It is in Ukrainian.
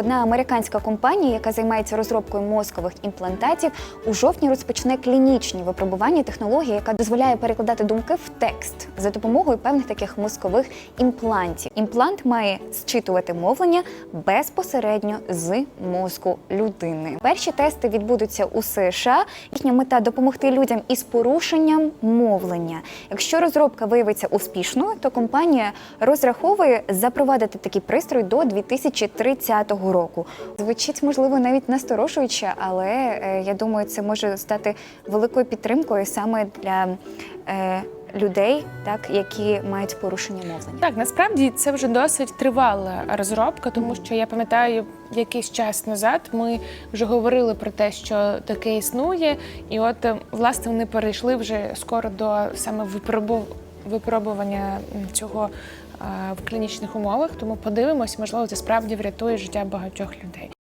Одна американська компанія, яка займається розробкою мозкових імплантатів, у жовтні розпочне клінічні випробування технології, яка дозволяє перекладати думки в текст за допомогою певних таких мозкових імплантів. Імплант має зчитувати мовлення безпосередньо з мозку людини. Перші тести відбудуться у США. Їхня мета допомогти людям із порушенням мовлення. Якщо розробка виявиться успішною, то компанія розраховує запровадити такий пристрій до 2030 року. Звучить можливо навіть насторожуюче, але е, я думаю, це може стати великою підтримкою саме для е, людей, так які мають порушення мовлення. Так, насправді це вже досить тривала розробка, тому що я пам'ятаю, якийсь час назад ми вже говорили про те, що таке існує, і от е, власне вони перейшли вже скоро до саме випробу- випробування цього е, в клінічних умовах. Тому подивимось, можливо, це справді врятує життя багатьох людей.